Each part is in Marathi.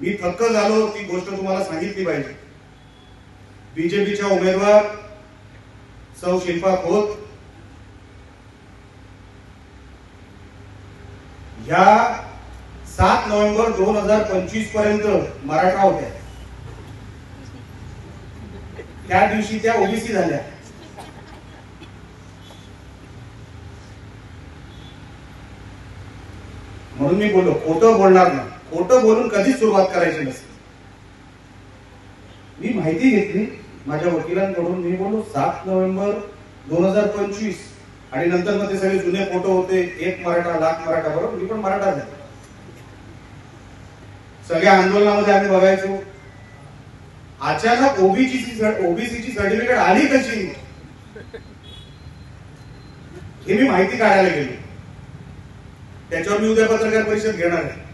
मी थक्क झालो ती गोष्ट तुम्हाला सांगितली पाहिजे. बीजेपीच्या उमेदवार सौ शिल्पा खोत ह्या सात नोव्हेंबर दोन हजार पंचवीसपर्यंत मराठा होत्या. त्या दिवशी त्या ओबीसी झाल्या. म्हणून मी बोललो खोटं बोलणार नाही. खोटं बोलून कधीच सुरुवात करायची नसते. मी माहिती घेतली माझ्या वकिलांकडून मी बोललो सात नोव्हेंबर दोन हजार पंचवीस. आणि नंतर मग ते सगळे जुने फोटो होते एक मराठा लाख मराठा बरोबर? मी पण मराठा झाले सगळ्या आंदोलनामध्ये आम्ही बघायचो. अचानक ओबीसीची ओबीसीची सर्टिफिकेट आली कशी? हे मी माहिती काढायला गेलो. त्याच्यावर मी उद्या पत्रकार परिषद घेणार आहे.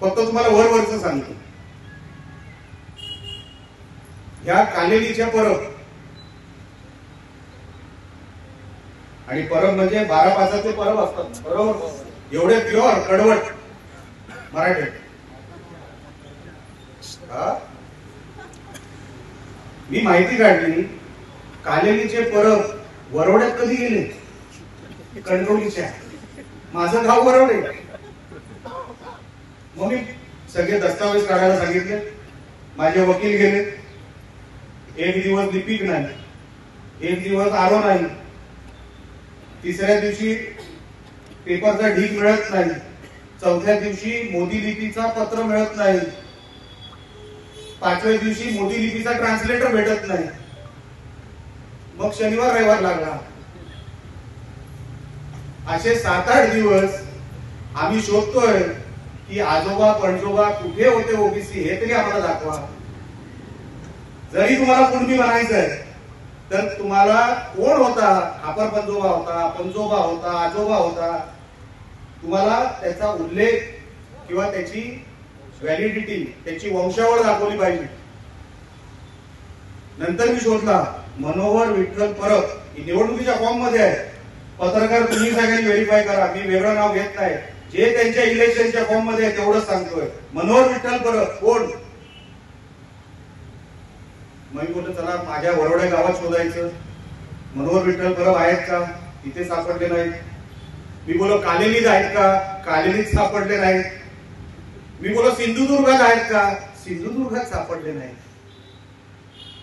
फक्त तुम्हाला वर वरच सांगतो. ह्या कालेलीच्या परब. आणि परब म्हणजे बारा पाचाचे परब असतात. बरोबर? एवढे प्युअर कडवट. मराठी हा? मी माहिती काढली. कालेलीचे परब वरवड्यात कधी गेले? कणकवलीच्या. माझं गाव वरवडे. मग मी सगळे दस्तावेज काढायला सांगितले. माझे वकील गेले. एक दिवस लिपिक नाही. एक दिवस आरो नाही. तिसऱ्या दिवशी पेपरचा ढीक मिळत नाही. चौथ्या दिवशी मोदी लिपीचा पत्र मिळत नाही. पाचव्या दिवशी मोदी लिपीचा ट्रान्सलेटर भेटत नाही. मग शनिवार रविवार लागला. असे सात आठ दिवस आम्ही शोधतोय. की आजोबा पणजोबा कुठे होते ओबीसी हे तरी आम्हाला दाखवा. जरी तुम्हाला कुणबी म्हणायचंय तर तुम्हाला कोण होता? अपर पंजोबा होता पंजोबा होता आजोबा होता. तुम्हाला त्याचा उल्लेख किंवा त्याची व्हॅलिडिटी त्याची वंशावळ दाखवली पाहिजे. नंतर मी शोधला मनोहर विठ्ठल परब ही निवडणुकीच्या फॉर्ममध्ये आहे. पत्रकार तुम्ही सगळ्यांनी व्हेरीफाय करा मी वेगळं नाव घेत नाही. जे त्यांच्या इलेक्शनच्या फॉर्ममध्ये आहे तेवढंच सांगतोय. मनोहर विठ्ठल परब कोण? मग मी बोलतो चला माझ्या वरवड्या गावात शोधायचं. मनोहर विठ्ठल परब आहेत का? तिथे सापडले नाहीत. मी बोलो कालेलीत आहेत का? कालेलीत सापडले नाहीत. मी बोलो सिंधुदुर्गात आहेत का? सिंधुदुर्गात सापडले नाहीत.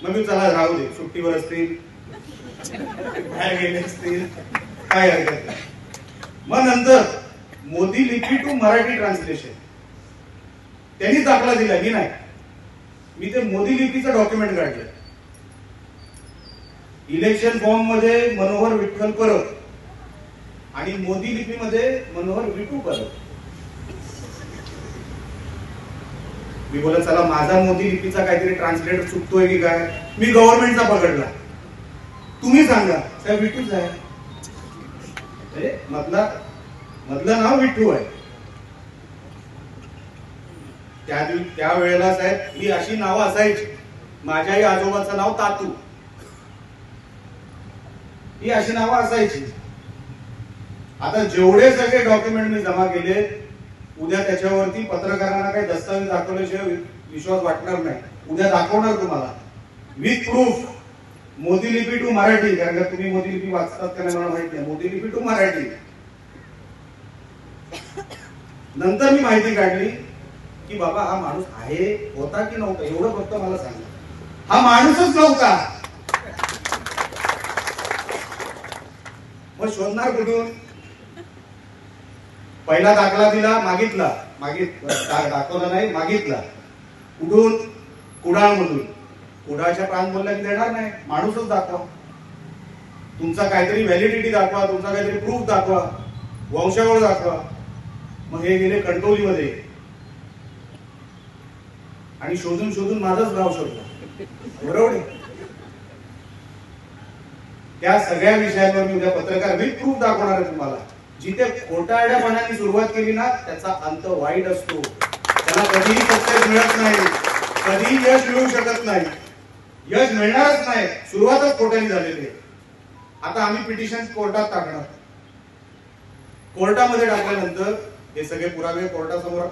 मग मी चला राहू दे. सुट्टीवर असतील. बाहेर गेले असतील. काय हरकत नाही. मग नंतर मोदी लिपी टू मराठी ट्रान्सलेशन त्यांनी दाखला दिला मी नाही? मी ते मोदी लिपीचं डॉक्युमेंट काढलं इलेक्शन फॉर्ममध्ये मनोहर विठ्ठल परब आणि मोदी लिपीमध्ये मनोहर विटू परब. मी बोलत चला माझा मोदी लिपीचा काहीतरी ट्रान्सलेटर चुकतोय की काय? मी गव्हर्नमेंटचा पकडला. तुम्ही सांगा साहेब विटूच आहे. म्हणजे मधला मधलं नाव विठ्ठू आहे. त्या दिव त्या वेळेला साहेब ही अशी नावं असायची. माझ्याही आजोबाचं नाव तातू. ही अशी नावं असायची. आता जेवढे सगळे डॉक्युमेंट मी जमा केले उद्या त्याच्यावरती पत्रकारांना काही दस्तावेज दाखवल्याशिवाय विश्वास वाटणार नाही. उद्या दाखवणार तुम्हाला. विथ प्रूफ मोदी लिपी टू मराठी कारण का तुम्ही मोदी लिपी वाचतात का नाही मला माहीत नाही. मोदी लिपी टू मराठी. नंतर मी माहिती काढली की बाबा हा माणूस आहे होता की नव्हता? एवढं फक्त मला सांगितलं हा माणूसच नव्हता. मग शोधणार कुठून? पहिला दाखला दिला मागितला. मागित दाखवला नाही मागितला. कुठून? कुडाळ म्हणून कुडाळच्या प्राण बोलल्या की देणार नाही. माणूसच दाखवा. तुमचा काहीतरी व्हॅलिडिटी दाखवा तुमचा काहीतरी प्रूफ दाखवा. वंशावळ दाखवा. मग हे गेले कणकवलीमध्ये आणि शोधून शोधून माझाच गाव शोधला. बरोबर त्या सगळ्या विषयांवर मी उद्या पत्रकार मी प्रूफ दाखवणार आहे तुम्हाला. जिथे खोटारड्यापणाने सुरुवात केली ना त्याचा अंत वाईट असतो. त्याला कधीही सक्सेस मिळत नाही. कधीही यश मिळू शकत नाही. यश मिळणारच नाही. सुरुवातच खोट्याने झालेली आहे. आता आम्ही पिटिशन कोर्टात टाकणार. कोर्टामध्ये टाकल्यानंतर हे सगळे पुरावे कोर्टासमोर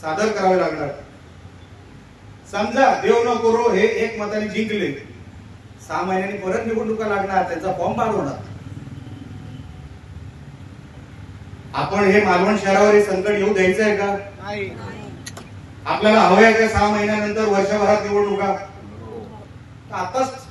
सादर करावे लागणार. समजा देव न करो हे एक मताने जिंकले. सहा महिन्यांनी परत निवडणुका लागणार त्यांचा फॉर्म बाद होणार आपण हे मालवण शहरावर हे संकट येऊ द्यायचं आहे का? नाही. आपल्याला हवंय का सहा महिन्यानंतर वर्षभरात निवडणुका. आताच